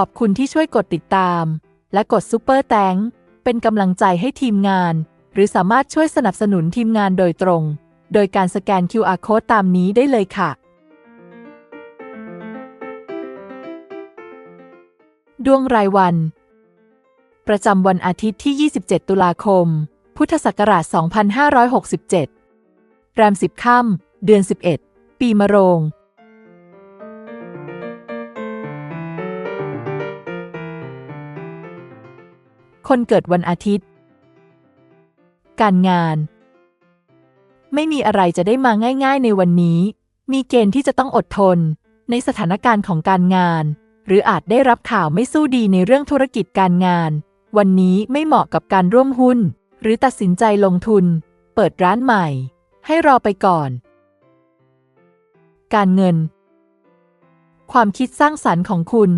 ขอบคุณที่ช่วยกดติดตาม และกดซุปเปอร์แตงเป็นกำลังใจให้ทีมงาน หรือสามารถช่วยสนับสนุนทีมงานโดยตรง โดยการสแกน QR Code ตามนี้ได้เลยค่ะ ดวงรายวัน ประจำวันอาทิตย์ที่ 27 ตุลาคม พุทธศักราช 2567 แรม 10 ค่ำเดือน 11 ปีมะโรง คนเกิดวันอาทิตย์ การงาน ไม่มีอะไรจะได้มาง่ายๆในวันนี้ มีเกณฑ์ที่จะต้องอดทน ในสถานการณ์ของการงาน หรืออาจได้รับข่าวไม่สู้ดีในเรื่องธุรกิจการงาน วันนี้ไม่เหมาะกับการร่วมหุ้น หรือตัดสินใจลงทุน เปิดร้านใหม่ ให้รอไปก่อน การเงิน ความคิดสร้างสรรค์ของคุณ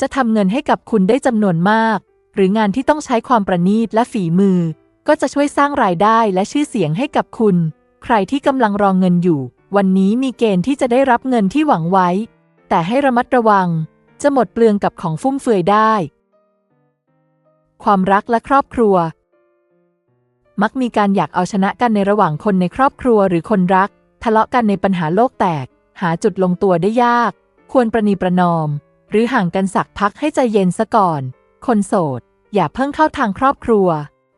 จะทำเงินให้กับคุณได้จำนวนมาก หรืองานที่ต้องใช้ความประณีตและฝีมือ ก็จะช่วยสร้างรายได้และชื่อเสียงให้กับคุณ ใครที่กำลังรองเงินอยู่ วันนี้มีเกณฑ์ที่จะได้รับเงินที่หวังไว้ แต่ให้ระมัดระวัง จะหมดเปลืองกับของฟุ่มเฟือยได้ ความรักและครอบครัว มักมีการอยากเอาชนะกันในระหว่างคนในครอบครัวหรือคนรัก ทะเลาะกันในปัญหาโลกแตก หาจุดลงตัวได้ยาก ควรประนีประนอม หรือห่างกันสักพักให้ใจเย็นซะก่อน คนโสด อย่าเพิ่งเข้าทางครอบครัว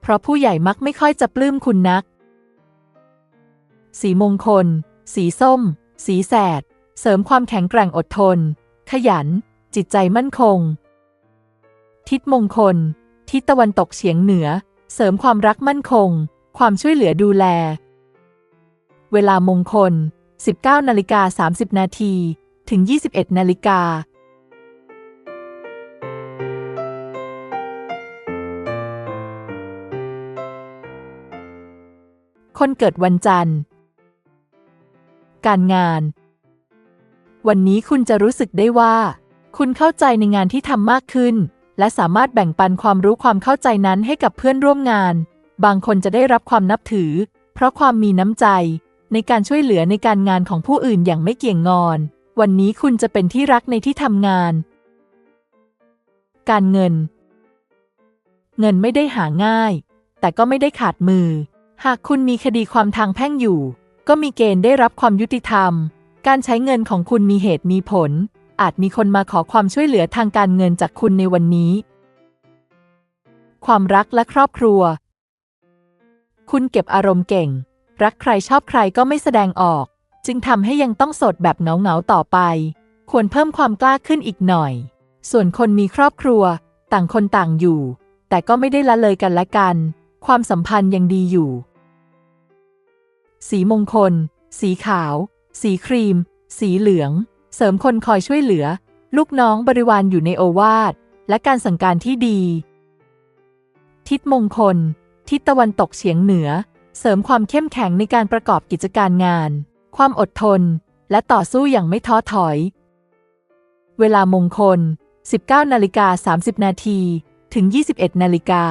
เพราะผู้ใหญ่มักไม่ค่อยจะปลื้มคุณนัก สีมงคล สีส้ม สีแสด เสริมความแข็งแกร่งอดทน ขยัน จิตใจมั่นคง ทิศมงคล ทิศตะวันตกเฉียงเหนือ เสริมความรักมั่นคง ความช่วยเหลือดูแล เวลามงคล 19นาฬิกา30 นาที ถึง 21นาฬิกา คนเกิดวันจันทร์ การงาน วันนี้คุณจะรู้สึกได้ว่า คุณเข้าใจในงานที่ทำมากขึ้น และสามารถแบ่งปันความรู้ความเข้าใจนั้นให้กับเพื่อนร่วมงาน บางคนจะได้รับความนับถือ เพราะความมีน้ำใจ ในการช่วยเหลือในการงานของผู้อื่นอย่างไม่เกี่ยงงอน วันนี้คุณจะเป็นที่รักในที่ทำงาน การเงิน เงินไม่ได้หาง่าย แต่ก็ไม่ได้ขาดมือ หากคุณมีคดีความทางแพ่งอยู่ ก็มีเกณฑ์ได้รับความยุติธรรม การใช้เงินของคุณมีเหตุมีผล อาจมีคนมาขอความช่วยเหลือทางการเงินจากคุณในวันนี้ ความรักและครอบครัว คุณเก็บอารมณ์เก่ง รักใครชอบใครก็ไม่แสดงออก จึงทำให้ยังต้องโสดแบบเหงาๆต่อไป ควรเพิ่มความกล้าขึ้นอีกหน่อย ส่วนคนมีครอบครัว ต่างคนต่างอยู่ แต่ก็ไม่ได้ละเลยกันและกัน ความสัมพันธ์ยังดีอยู่ สีมงคล สีขาว สีครีม สีเหลือง เสริมคนคอยช่วยเหลือ ลูกน้องบริวารอยู่ในโอวาท และการสั่งการที่ดี ทิศมงคล ทิศตะวันตกเฉียงเหนือ เสริมความเข้มแข็งในการประกอบกิจการงาน ความอดทน และต่อสู้อย่างไม่ท้อถอย เวลามงคล 19นาฬิกา30นาทีถึง 21นาฬิกา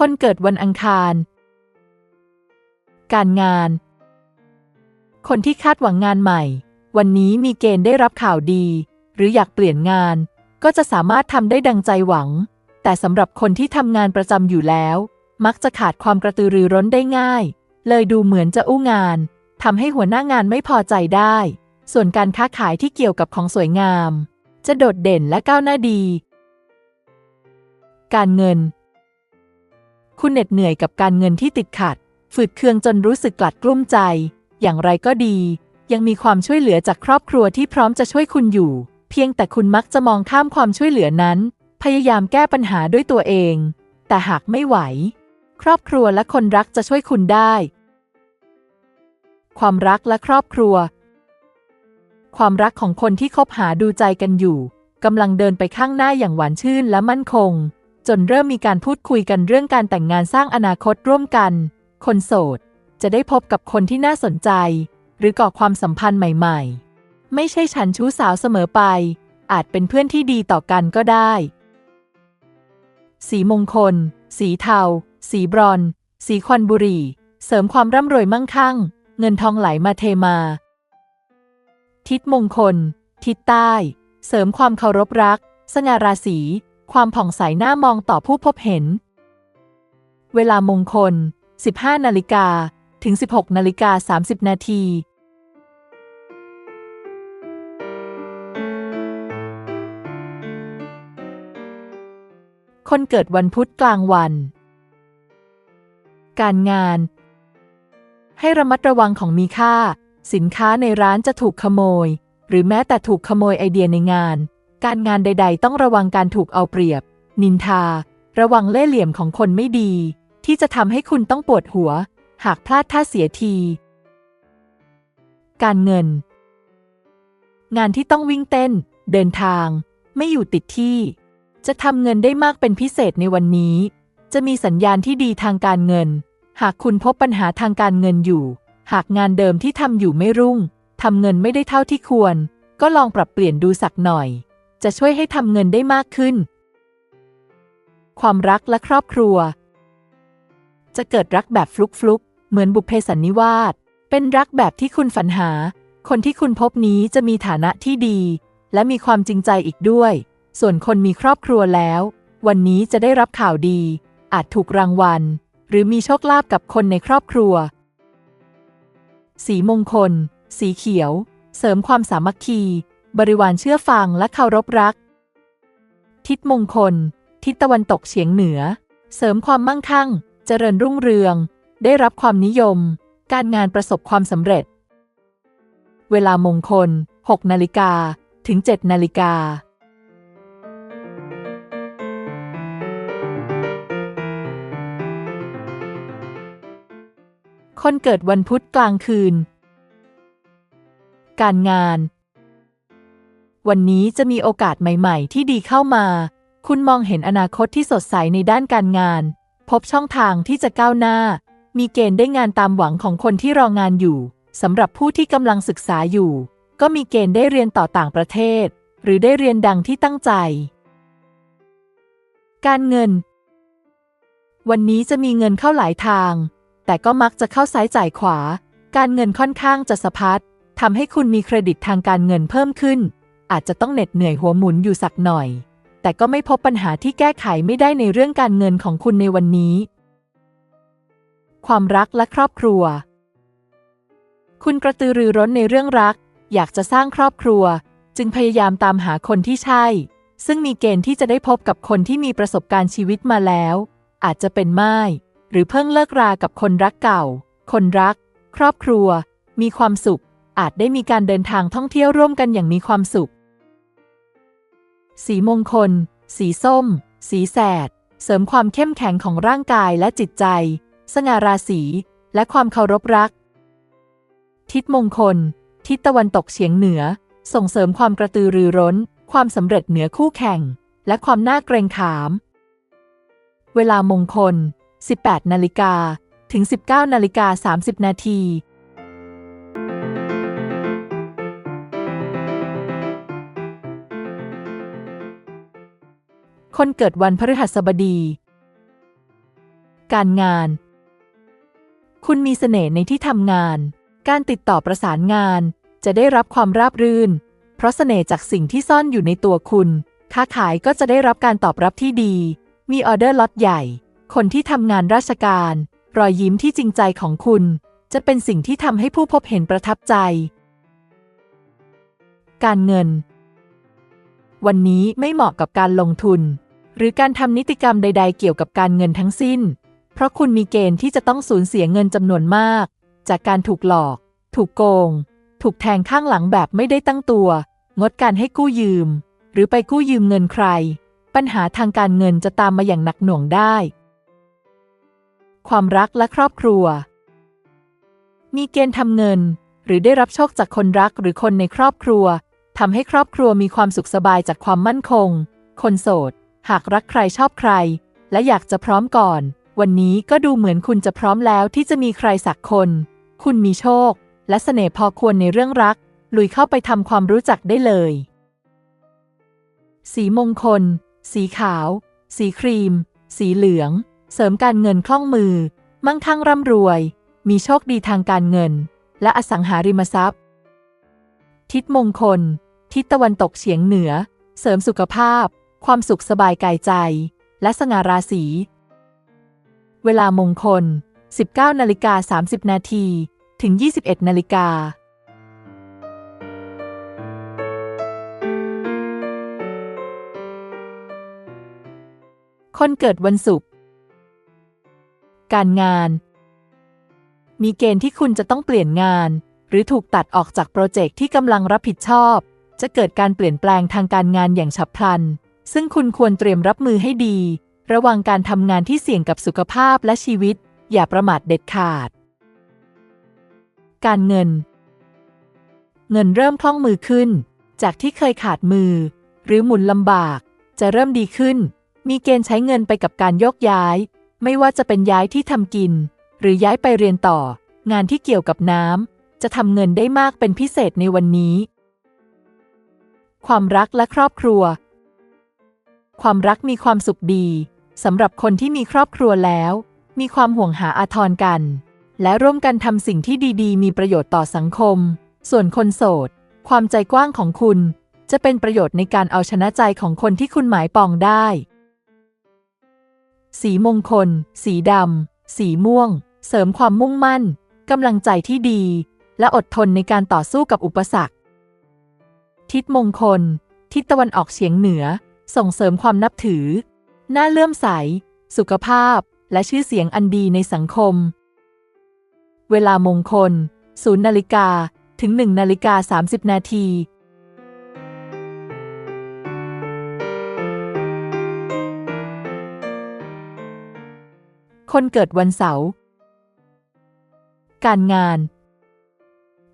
คนเกิดวันอังคาร การงาน คนที่คาดหวังงานใหม่ วันนี้มีเกณฑ์ได้รับข่าวดี หรืออยากเปลี่ยนงาน ก็จะสามารถทำได้ดังใจหวัง แต่สำหรับคนที่ทำงานประจำอยู่แล้ว มักจะขาดความกระตือรือร้นได้ง่าย เลยดูเหมือนจะอู้งานทำให้หัวหน้างานไม่พอใจได้ ส่วนการค้าขายที่เกี่ยวกับของสวยงาม จะโดดเด่นและก้าวหน้าดี การเงิน คุณเหน็ดเหนื่อยกับการเงินที่ติดขัด ฝืดเคืองจนรู้สึกกลัดกลุ้มใจ อย่างไรก็ดี ยังมีความช่วยเหลือจากครอบครัวที่พร้อมจะช่วยคุณอยู่ เพียงแต่คุณมักจะมองข้ามความช่วยเหลือนั้น พยายามแก้ปัญหาด้วยตัวเอง แต่หากไม่ไหว ครอบครัวและคนรักจะช่วยคุณได้ ความรักและครอบครัว ความรักของคนที่คบหาดูใจกันอยู่กำลังเดินไปข้างหน้าอย่างหวานชื่นและมั่นคง จนเริ่มมีการพูดคุยกันเรื่องการแต่งงานสร้างอนาคตร่วมกัน คนโสด จะได้พบกับคนที่น่าสนใจ หรือก่อความสัมพันธ์ใหม่ ๆ ไม่ใช่ฉันชู้สาวเสมอไป อาจเป็นเพื่อนที่ดีต่อกันก็ได้ สีมงคล สีเทา สีบรอน สีควันบุรี เสริมความร่ำรวยมั่งคั่ง เงินทองไหลมาเทมา ทิศมงคล ทิศใต้ เสริมความเคารพรัก สง่าราศี ความผ่องใสหน้ามองต่อผู้พบเห็น เวลามงคล 15 นาฬิกาถึง 16 นาฬิกา 30 นาทีคนเกิดวันพุธกลางวัน การงาน ให้ระมัดระวังของมีค่า สินค้าในร้านจะถูกขโมย หรือแม้แต่ถูกขโมยไอเดียในงาน การงานใด ๆ ต้องระวังการถูกเอาเปรียบ นินทา ระวังเล่ห์เหลี่ยมของคนไม่ดี ที่จะทำให้คุณต้องปวดหัว หากพลาดท่าเสียที การเงิน งานที่ต้องวิ่งเต้น เดินทาง ไม่อยู่ติดที่ จะทำเงินได้มากเป็นพิเศษในวันนี้ จะมีสัญญาณที่ดีทางการเงิน หากคุณพบปัญหาทางการเงินอยู่ หากงานเดิมที่ทำอยู่ไม่รุ่งทำเงินไม่ได้เท่าที่ควร ก็ลองปรับเปลี่ยนดูสักหน่อย จะช่วยให้ทำเงินได้มากขึ้น ความรักและครอบครัว จะเกิดรักแบบฟลุกฟลุกเหมือนบุพเพสันนิวาส เป็นรักแบบที่คุณฝันหา คนที่คุณพบนี้จะมีฐานะที่ดี และมีความจริงใจอีกด้วย ส่วนคนมีครอบครัวแล้ว วันนี้จะได้รับข่าวดี อาจถูกรางวัล หรือมีโชคลาภกับคนในครอบครัว สีมงคล สีเขียว เสริมความสามัคคี บริวารเชื่อฟังและเคารพรัก ทิศมงคล ทิศตะวันตกเฉียงเหนือ เสริมความมั่งคั่ง เจริญรุ่งเรือง ได้รับความนิยม การงานประสบความสำเร็จ เวลามงคล 6 นาฬิกา ถึง 7 นาฬิกาคนเกิดวันพุธกลางคืน การงาน วันนี้จะมีโอกาสใหม่ๆ ที่ดีเข้ามา คุณมองเห็นอนาคตที่สดใสในด้านการงาน พบช่องทางที่จะก้าวหน้า มีเกณฑ์ได้งานตามหวังของคนที่รองานอยู่สำหรับผู้ที่กำลังศึกษาอยู่ ก็มีเกณฑ์ได้เรียนต่อต่างประเทศ หรือได้เรียนดังที่ตั้งใจ การเงิน วันนี้จะมีเงินเข้าหลายทาง แต่ก็มักจะเข้าซ้ายจ่ายขวา การเงินค่อนข้างจะสะพัดทำให้คุณมีเครดิตทางการเงินเพิ่มขึ้น อาจจะต้องเหน็ดเหนื่อยหัวหมุนอยู่สักหน่อย แต่ก็ไม่พบปัญหาที่แก้ไขไม่ได้ในเรื่องการเงินของคุณในวันนี้ ความรักและครอบครัว คุณกระตือรือร้นในเรื่องรัก อยากจะสร้างครอบครัว จึงพยายามตามหาคนที่ใช่ ซึ่งมีเกณฑ์ที่จะได้พบกับคนที่มีประสบการณ์ชีวิตมาแล้ว อาจจะเป็นม่ายหรือเพิ่งเลิกรากับคนรักเก่า คนรัก ครอบครัว มีความสุข อาจได้มีการเดินทางท่องเที่ยวร่วมกันอย่างมีความสุข สีมงคล สีส้ม สีแสด เสริมความเข้มแข็งของร่างกายและจิตใจ สง่าราศี และความเคารพรัก ทิศมงคล ทิศตะวันตกเฉียงเหนือ ส่งเสริมความกระตือรือร้น ความสำเร็จเหนือคู่แข่ง และความน่าเกรงขาม เวลามงคล 18 นาฬิกา ถึง 19 นาฬิกา 30 นาที คนเกิดวันพฤหัสบดี การงาน คุณมีเสน่ห์ในที่ทำงาน การติดต่อประสานงาน จะได้รับความราบรื่น เพราะเสน่ห์จากสิ่งที่ซ่อนอยู่ในตัวคุณ ค้าขายก็จะได้รับการตอบรับที่ดี มีออเดอร์ล็อตใหญ่ คนที่ทำงานราชการ รอยยิ้มที่จริงใจของคุณ จะเป็นสิ่งที่ทำให้ผู้พบเห็นประทับใจ การเงินวันนี้ไม่เหมาะกับการลงทุน หรือการทำนิติกรรมใด ๆ เกี่ยวกับการเงินทั้งสิ้น เพราะคุณมีเกณฑ์ที่จะต้องสูญเสียเงินจำนวนมาก จากการถูกหลอก ถูกโกง ถูกแทงข้างหลังแบบไม่ได้ตั้งตัว งดการให้กู้ยืม หรือไปกู้ยืมเงินใคร ปัญหาทางการเงินจะตามมาอย่างหนักหน่วงได้ ความรักและครอบครัว มีเกณฑ์ทำเงิน หรือได้รับโชคจากคนรักหรือคนในครอบครัวทำให้ครอบครัวมีความสุขสบายจากความมั่นคง คนโสด หากรักใครชอบใคร และอยากจะพร้อมก่อน วันนี้ก็ดูเหมือนคุณจะพร้อมแล้วที่จะมีใครสักคน คุณมีโชค และเสน่ห์พอควรในเรื่องรัก ลุยเข้าไปทำความรู้จักได้เลย สีมงคล สีขาว สีครีม สีเหลือง เสริมการเงินคล่องมือ มั่งคั่งร่ำรวย มีโชคดีทางการเงิน และอสังหาริมทรัพย์ ทิศมงคล ทิศตะวันตกเฉียงเหนือ เสริมสุขภาพ ความสุขสบายกายใจ และสง่าราศี เวลามงคล 19นาฬิกา30 นาที ถึง 21นาฬิกาคนเกิดวันศุกร์ การงาน มีเกณฑ์ที่คุณจะต้องเปลี่ยนงาน หรือถูกตัดออกจากโปรเจกต์ที่กำลังรับผิดชอบ จะเกิดการเปลี่ยนแปลงทางการงานอย่างฉับพลัน ซึ่งคุณควรเตรียมรับมือให้ดี ระวังการทำงานที่เสี่ยงกับสุขภาพและชีวิต อย่าประมาทเด็ดขาด การเงิน เงินเริ่มคล่องมือขึ้น จากที่เคยขาดมือ หรือหมุนลำบาก จะเริ่มดีขึ้น มีเกณฑ์ใช้เงินไปกับการโยกย้าย ไม่ว่าจะเป็นย้ายที่ทำกิน หรือย้ายไปเรียนต่อ งานที่เกี่ยวกับน้ำจะทำเงินได้มากเป็นพิเศษในวันนี้ ความรักและครอบครัว ความรักมีความสุขดีสำหรับคนที่มีครอบครัวแล้ว มีความห่วงหาอาทรกัน และร่วมกันทำสิ่งที่ดีๆ มีประโยชน์ต่อสังคม ส่วนคนโสด ความใจกว้างของคุณ จะเป็นประโยชน์ในการเอาชนะใจของคนที่คุณหมายปองได้ สีมงคล สีดำ สีม่วง เสริมความมุ่งมั่นกำลังใจที่ดี และอดทนในการต่อสู้กับอุปสรรค ทิศมงคล ทิศตะวันออกเฉียงเหนือ ส่งเสริมความนับถือหน้าเลื่อมใส สุขภาพ และชื่อเสียงอันดีในสังคม เวลามงคล 0 นาฬิกา ถึง 1 นาฬิกา 30 นาที คนเกิดวันเสาร์ การงาน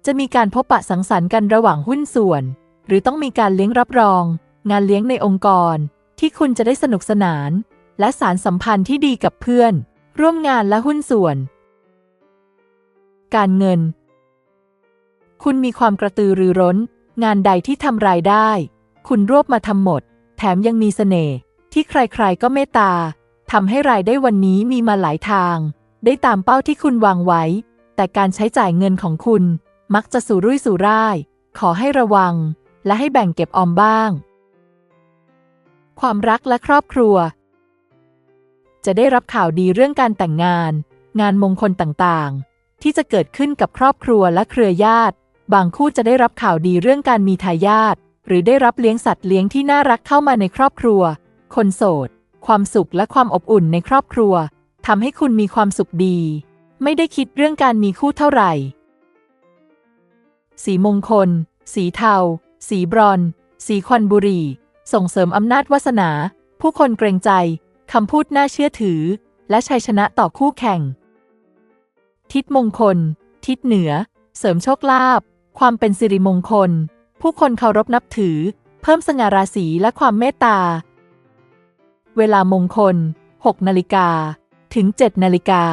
จะมีการพบปะสังสรรค์กันระหว่างหุ้นส่วน หรือต้องมีการเลี้ยงรับรอง งานเลี้ยงในองค์กรที่คุณจะได้สนุกสนาน และสารสัมพันธ์ที่ดีกับเพื่อน ร่วมงานและหุ้นส่วน การเงิน คุณมีความกระตือรือร้น งานใดที่ทำรายได้ คุณรวบมาทำหมด แถมยังมีเสน่ห์ที่ใครๆก็เมตตาทำให้รายได้วันนี้มีมาหลายทาง ได้ตามเป้าที่คุณวางไว้ แต่การใช้จ่ายเงินของคุณ มักจะสู่รุ่ยสู่ร่าย ขอให้ระวัง และให้แบ่งเก็บออมบ้าง ความรักและครอบครัว จะได้รับข่าวดีเรื่องการแต่งงาน งานมงคลต่างๆ ที่จะเกิดขึ้นกับครอบครัวและเครือญาติ บางคู่จะได้รับข่าวดีเรื่องการมีทายาทหรือได้รับเลี้ยงสัตว์เลี้ยงที่น่ารักเข้ามาในครอบครัว คนโสด ความสุขและความอบอุ่นในครอบครัวทำให้คุณมีความสุขดี ไม่ได้คิดเรื่องการมีคู่เท่าไหร่ สีมงคล สีเทา สีบรอน สีควันบุหรี่ ส่งเสริมอำนาจวาสนา ผู้คนเกรงใจ คำพูดน่าเชื่อถือ และชัยชนะต่อคู่แข่ง ทิศมงคล ทิศเหนือ เสริมโชคลาภความเป็นสิริมงคล ผู้คนเคารพนับถือ เพิ่มสง่าราศีและความเมตตา เวลามงคล 6 นาฬิกา ถึง 7 นาฬิกา